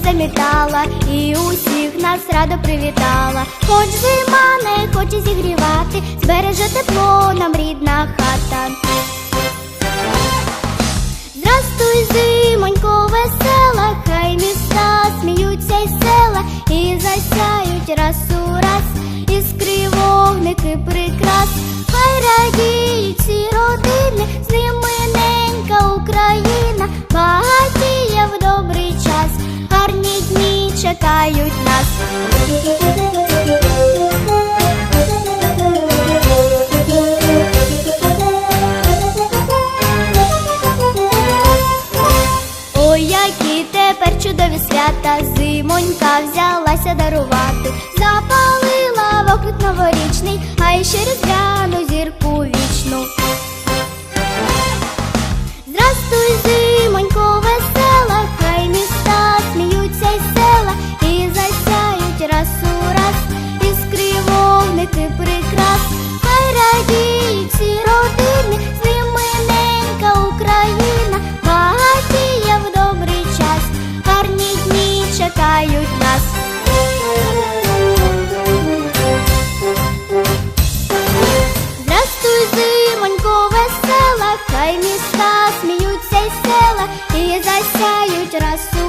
прилітала і усіх нас радо привітала. Хоч зима не хоче зігрівати, збереже тепло нам рідна хата. Здрастуй, зимонько, весела, хай міста сміються й села, і засяють раз у раз, іскри вогники прикрас, чекають нас. Ой, які тепер чудові свята, зимонька взялася дарувати, запалила вогник новорічний, а ще різдвяну зірку вічну. Дні чекають нас. Здрастуй, зимонько, весела, хай міста сміються й села, і засяють раз у